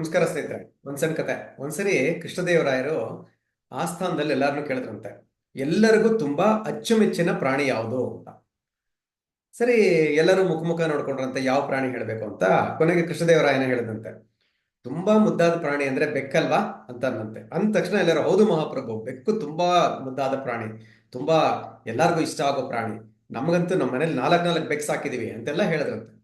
ನಮಸ್ಕಾರ ಸ್ನೇಹಿತರೆ, ಒಂದ್ ಸಣ್ಣ ಕತೆ. ಒಂದ್ಸರಿ ಕೃಷ್ಣದೇವರಾಯರು ಆಸ್ಥಾನದಲ್ಲಿ ಎಲ್ಲಾರನ್ನೂ ಕೇಳಿದ್ರಂತೆ, ಎಲ್ಲರಿಗೂ ತುಂಬಾ ಅಚ್ಚುಮೆಚ್ಚಿನ ಪ್ರಾಣಿ ಯಾವುದು ಅಂತ. ಸರಿ, ಎಲ್ಲರೂ ಮುಖ ಮುಖ ನೋಡ್ಕೊಂಡ್ರಂತೆ, ಯಾವ ಪ್ರಾಣಿ ಹೇಳ್ಬೇಕು ಅಂತ ಕೊನೆಗೆ ಕೃಷ್ಣದೇವರಾಯನ ಹೇಳಿದಂತೆ. ತುಂಬಾ ಮುದ್ದಾದ ಪ್ರಾಣಿ ಅಂದ್ರೆ ಬೆಕ್ಕಲ್ವಾ ಅಂತ ಅನ್ನಂತೆ ಅಂದ ತಕ್ಷಣ ಎಲ್ಲರೂ, ಹೌದು ಮಹಾಪ್ರಭು, ಬೆಕ್ಕು ತುಂಬಾ ಮುದ್ದಾದ ಪ್ರಾಣಿ, ತುಂಬಾ ಎಲ್ಲಾರ್ಗೂ ಇಷ್ಟ ಆಗೋ ಪ್ರಾಣಿ. ನಮಗಂತೂ ನಮ್ಮ ಮನೇಲಿ ನಾಲ್ಕು ನಾಲ್ಕು ಬೆಕ್ಸ್ ಸಾಕಿದೀವಿ ಅಂತೆಲ್ಲ ಹೇಳಿದ್ರಂತೆ.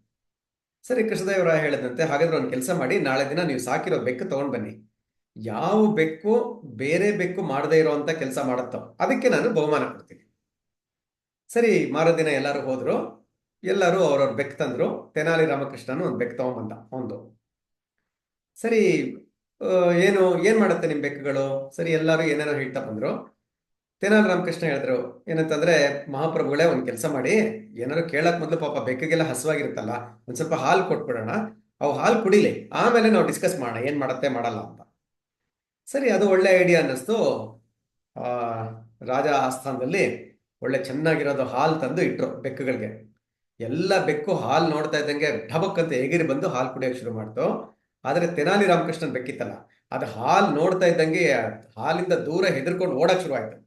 ಸರಿ ಕೃಷ್ಣದೇವರಾಯ ಹೇಳಿದಂತೆ ಹಾಗಾದ್ರೆ ಒಂದು ಕೆಲಸ ಮಾಡಿ, ನಾಳೆ ದಿನ ನೀವು ಸಾಕಿರೋ ಬೆಕ್ಕು ತಗೊಂಡ್ ಬನ್ನಿ. ಯಾವ ಬೆಕ್ಕು ಬೇರೆ ಬೆಕ್ಕು ಮಾಡದೇ ಇರೋವಂಥ ಕೆಲಸ ಮಾಡುತ್ತೋ, ಅದಕ್ಕೆ ನಾನು ಬಹುಮಾನ ಕೊಡ್ತೀನಿ. ಸರಿ ಮಾರದಿನ ಎಲ್ಲರೂ ಹೋದ್ರು. ಎಲ್ಲರೂ ಅವ್ರವ್ರ ಬೆಕ್ಕು ತಂದ್ರು. ತೆನಾಲಿ ರಾಮಕೃಷ್ಣನು ಒಂದು ಬೆಕ್ಕು ತಗೊಂಬಂದ, ಒಂದು. ಸರಿ ಏನು, ಏನ್ ಮಾಡುತ್ತೆ ನಿಮ್ ಬೆಕ್ಕುಗಳು? ಸರಿ, ಎಲ್ಲರೂ ಏನೇನೋ ಹೇಳ್ತಾ ಬಂದ್ರು. ತೆನಾಲಿ ರಾಮಕೃಷ್ಣ ಹೇಳಿದ್ರು, ಏನಂತಂದ್ರೆ, ಮಹಾಪ್ರಭುಗಳೇ, ಒಂದ್ ಕೆಲಸ ಮಾಡಿ, ಏನಾದ್ರು ಕೇಳಕ್ ಮೊದ್ಲು ಪಾಪ ಬೆಕ್ಕಿಗೆಲ್ಲ ಹಸುವಾಗಿರುತ್ತಲ್ಲ, ಒಂದ್ ಸ್ವಲ್ಪ ಹಾಲು ಕೊಟ್ಬಿಡೋಣ, ಅವು ಹಾಲು ಕುಡಿಲಿ, ಆಮೇಲೆ ನಾವು ಡಿಸ್ಕಸ್ ಮಾಡೋಣ, ಏನ್ ಮಾಡತ್ತೆ, ಮಾಡಲ್ಲ ಅಂತ. ಸರಿ, ಅದು ಒಳ್ಳೆ ಐಡಿಯಾ ಅನ್ನಿಸ್ತು. ಆ, ರಾಜ ಆಸ್ಥಾನದಲ್ಲಿ ಒಳ್ಳೆ ಚೆನ್ನಾಗಿರೋದು ಹಾಲು ತಂದು ಇಟ್ರು ಬೆಕ್ಕುಗಳಿಗೆ. ಎಲ್ಲ ಬೆಕ್ಕು ಹಾಲು ನೋಡ್ತಾ ಇದ್ದಂಗೆ ಢಬಕ್ ಅಂತ ಬಂದು ಹಾಲು ಕುಡಿಯೋಕೆ ಶುರು ಮಾಡ್ತು. ಆದ್ರೆ ತೆನಾಲಿ ರಾಮಕೃಷ್ಣನ್ ಬೆಕ್ಕಿತ್ತಲ್ಲ, ಅದು ಹಾಲು ನೋಡ್ತಾ ಇದ್ದಂಗೆ ಹಾಲಿಂದ ದೂರ ಹೆದರ್ಕೊಂಡು ಓಡಕ್ ಶುರು ಆಯ್ತು.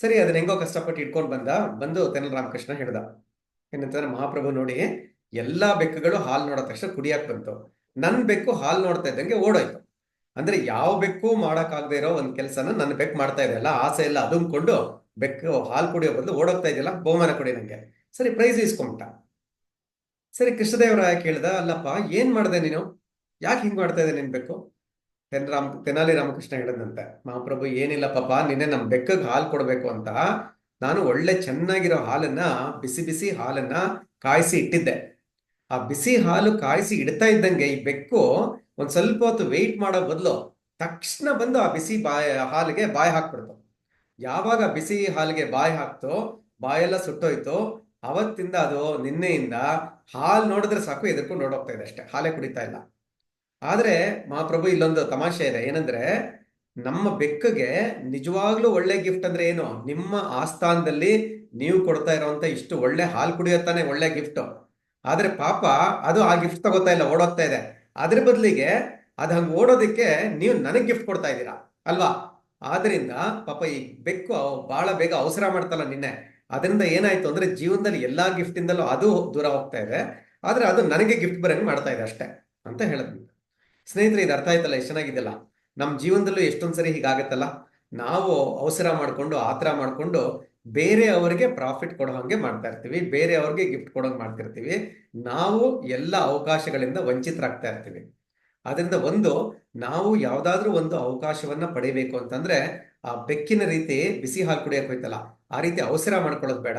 ಸರಿ, ಅದನ್ನ ಹೆಂಗೋ ಕಷ್ಟಪಟ್ಟು ಇಟ್ಕೊಂಡು ಬಂದ, ಬಂದು ತೆನಲ್ ರಾಮಕೃಷ್ಣ ಹೇಳ್ದ. ಏನಂತಂದ್ರೆ, ಮಹಾಪ್ರಭು ನೋಡಿ, ಎಲ್ಲಾ ಬೆಕ್ಕುಗಳು ಹಾಲು ನೋಡೋ ತಕ್ಷಣ ಕುಡಿಯಕ್ ಬಂತು. ನನ್ ಬೆಕ್ಕು ಹಾಲು ನೋಡ್ತಾ ಇದ್ದಂಗೆ ಓಡೋಯ್ತು. ಅಂದ್ರೆ ಯಾವ ಬೆಕ್ಕು ಮಾಡಕ್ಕಾಗದೆ ಇರೋ ಒಂದ್ ಕೆಲಸನ ನನ್ನ ಬೆಕ್ಕು ಮಾಡ್ತಾ ಇದೆಯಲ್ಲ ಆಸೆ ಎಲ್ಲ ಅದುಮ್ಕೊಂಡು ಬೆಕ್ಕು ಹಾಲು ಕುಡಿಯೋ ಬದಲು ಓಡೋಗ್ತಾ ಇದೆಯಲ್ಲ, ಬಹುಮಾನ ಕೊಡಿ ನಂಗೆ. ಸರಿ, ಪ್ರೈಸ್ ಇಸ್ಕೊಂಬಿಟ್ಟ ಸರಿ, ಕೃಷ್ಣದೇವರಾಯ ಕೇಳ್ದ, ಅಲ್ಲಪ್ಪ, ಏನ್ ಮಾಡ್ದೆ ನೀನು? ಯಾಕೆ ಹಿಂಗ್ ಮಾಡ್ತಾ ಇದೆ ನಿನ್ ಬೆಕ್ಕು? ತೆನ್ ರಾಮ್, ತೆನಾಲಿ ರಾಮಕೃಷ್ಣ ಹೇಳದಂತೆ, ಮಹಾಪ್ರಭು ಏನಿಲ್ಲ ಪಾಪ ನಿನ್ನೆ ನಮ್ ಬೆಕ್ಕಗೆ ಹಾಲು ಕೊಡ್ಬೇಕು ಅಂತ ನಾನು ಒಳ್ಳೆ ಚೆನ್ನಾಗಿರೋ ಹಾಲನ್ನ, ಬಿಸಿ ಬಿಸಿ ಹಾಲನ್ನ ಕಾಯಿಸಿ ಇಟ್ಟಿದ್ದೆ. ಆ ಬಿಸಿ ಹಾಲು ಕಾಯಿಸಿ ಇಡ್ತಾ ಇದ್ದಂಗೆ ಈ ಬೆಕ್ಕು ಒಂದ್ ಸ್ವಲ್ಪ ಹೊತ್ತು ವೆಯ್ಟ್ ಮಾಡೋ ಬದಲು ತಕ್ಷಣ ಬಂದು ಆ ಬಿಸಿ ಬಾಯ, ಹಾಲಿಗೆ ಬಾಯಿ ಹಾಕ್ಬಿಡ್ತು. ಯಾವಾಗ ಬಿಸಿ ಹಾಲಿಗೆ ಬಾಯಿ ಹಾಕ್ತೋ, ಬಾಯೆಲ್ಲ ಸುಟ್ಟೋಯ್ತು, ಅವತ್ತಿಂದ ಅದು ನಿನ್ನೆಯಿಂದ ಹಾಲು ನೋಡಿದ್ರೆ ಸಾಕು ಎದಕ್ಕೂ ನೋಡೋಗ್ತಾ ಇದೆ ಅಷ್ಟೇ. ಹಾಲೇ ಕುಡಿತಾ ಇಲ್ಲ. ಆದ್ರೆ ಮಹಾಪ್ರಭು ಇಲ್ಲೊಂದು ತಮಾಷೆ ಇದೆ. ಏನಂದ್ರೆ, ನಮ್ಮ ಬೆಕ್ಕಗೆ ನಿಜವಾಗ್ಲೂ ಒಳ್ಳೆ ಗಿಫ್ಟ್ ಅಂದ್ರೆ ಏನು? ನಿಮ್ಮ ಆಸ್ಥಾನದಲ್ಲಿ ನೀವು ಕೊಡ್ತಾ ಇರುವಂತ ಇಷ್ಟು ಒಳ್ಳೆ ಹಾಲು ಕುಡಿಯೋತಾನೆ ಒಳ್ಳೆ ಗಿಫ್ಟ್ ಆದ್ರೆ ಪಾಪ ಅದು ಆ ಗಿಫ್ಟ್ ತಗೋತಾ ಇಲ್ಲ, ಓಡೋಗ್ತಾ ಇದೆ. ಅದ್ರ ಬದಲಿಗೆ ಅದು ಹಂಗೆ ಓಡೋದಕ್ಕೆ ನೀವು ನನಗೆ ಗಿಫ್ಟ್ ಕೊಡ್ತಾ ಇದ್ದೀರಾ? ಅಲ್ವಾ? ಆದ್ರಿಂದ ಪಾಪ ಈ ಬೆಕ್ಕು ಬಹಳ ಬೇಗ ಅವಸರ ಮಾಡ್ತಲ್ಲ ನಿನ್ನೆ. ಅದರಿಂದ ಏನಾಯ್ತು ಅಂದ್ರೆ ಜೀವನದಲ್ಲಿ ಎಲ್ಲಾ ಗಿಫ್ಟ್ ಇಂದಲೂ ಅದು ದೂರ ಹೋಗ್ತಾ ಇದೆ. ಆದ್ರೆ ಅದು ನನಗೆ ಗಿಫ್ಟ್ ಬರಂಗ್ ಮಾಡ್ತಾ ಇದೆ ಅಷ್ಟೇ ಅಂತ ಹೇಳಿದ್ವಿ ಸ್ನೇಹಿತರೆ, ಇದು ಅರ್ಥ ಆಯ್ತಲ್ಲ? ಎಷ್ಟು ಚೆನ್ನಾಗಿದೆಯಲ್ಲ? ನಮ್ಮ ಜೀವನದಲ್ಲೂ ಎಷ್ಟೊಂದು ಸರಿ ಹೀಗಾಗತ್ತಲ್ಲ? ನಾವು ಅವಸರ ಮಾಡ್ಕೊಂಡು, ಆತರ ಮಾಡ್ಕೊಂಡು ಬೇರೆ ಅವರಿಗೆ ಪ್ರಾಫಿಟ್ ಕೊಡೋ ಹಾಗೆ ಮಾಡ್ತಾ ಇರ್ತೀವಿ. ಬೇರೆ ಅವ್ರಿಗೆ ಗಿಫ್ಟ್ ಮಾಡ್ತಾ ಮಾಡ್ತಿರ್ತೀವಿ ನಾವು ಎಲ್ಲ ಅವಕಾಶಗಳಿಂದ ವಂಚಿತರಾಗ್ತಾ ಇರ್ತೀವಿ. ಅದರಿಂದ ಒಂದು, ನಾವು ಯಾವ್ದಾದ್ರೂ ಒಂದು ಅವಕಾಶವನ್ನ ಪಡಿಬೇಕು ಅಂತಂದ್ರೆ, ಆ ಬೆಕ್ಕಿನ ರೀತಿ ಬಿಸಿ ಹಾಲು ಕುಡಿಯಕ್ಕೆ ಹೋಯ್ತಲ್ಲ, ಆ ರೀತಿ ಅವಸರ ಮಾಡ್ಕೊಳ್ಳೋದು ಬೇಡ.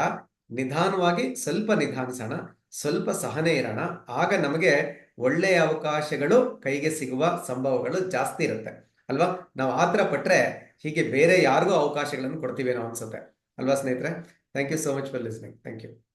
ನಿಧಾನವಾಗಿ ಸ್ವಲ್ಪ ನಿಧಾನಿಸೋಣ. ಸ್ವಲ್ಪ ಸಹನೆ ಇರೋಣ. ಆಗ ನಮಗೆ ಒಳ್ಳೆಯ ಅವಕಾಶಗಳು ಕೈಗೆ ಸಿಗುವ ಸಂಭವಗಳು ಜಾಸ್ತಿ ಇರುತ್ತೆ. ಅಲ್ವಾ? ನಾವು ಆತರ ಪಟ್ರೆ ಹೀಗೆ ಬೇರೆ ಯಾರಿಗೂ ಅವಕಾಶಗಳನ್ನು ಕೊಡ್ತೀವೇನೋ ಅನ್ಸುತ್ತೆ. ಅಲ್ವಾ ಸ್ನೇಹಿತರೆ? Thank you so much for listening thank you